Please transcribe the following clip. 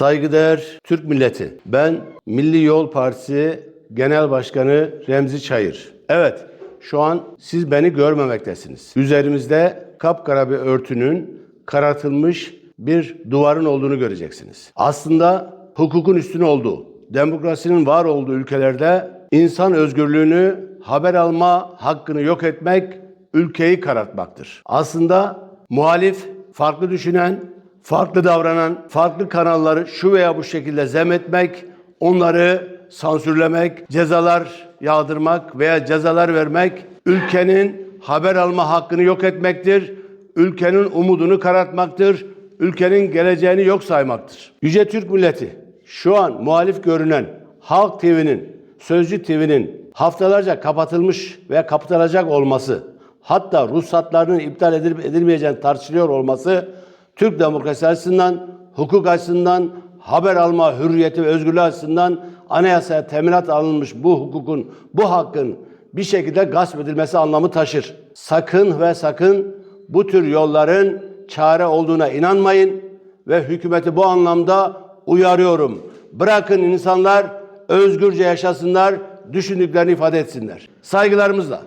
Saygıdeğer Türk milleti. Ben Milli Yol Partisi Genel Başkanı Remzi Çayır. Evet, şu an siz beni görmemektesiniz. Üzerimizde kapkara bir örtünün karartılmış bir duvarın olduğunu göreceksiniz. Aslında hukukun üstün olduğu, demokrasinin var olduğu ülkelerde insan özgürlüğünü, haber alma hakkını yok etmek ülkeyi karartmaktır. Aslında muhalif, farklı düşünen, farklı davranan, farklı kanalları şu veya bu şekilde zemetmek, onları sansürlemek, cezalar yağdırmak veya cezalar vermek ülkenin haber alma hakkını yok etmektir. Ülkenin umudunu karartmaktır. Ülkenin geleceğini yok saymaktır. Yüce Türk milleti şu an muhalif görünen Halk TV'nin, Sözcü TV'nin haftalarca kapatılmış veya kapatılacak olması, hatta ruhsatlarının iptal edilip edilmeyeceğini tartışılıyor olması Türk demokrasi açısından, hukuk açısından, haber alma hürriyeti ve özgürlüğü açısından anayasaya teminat alınmış bu hukukun, bu hakkın bir şekilde gasp edilmesi anlamı taşır. Sakın ve sakın bu tür yolların çare olduğuna inanmayın ve hükümeti bu anlamda uyarıyorum. Bırakın insanlar özgürce yaşasınlar, düşündüklerini ifade etsinler. Saygılarımızla.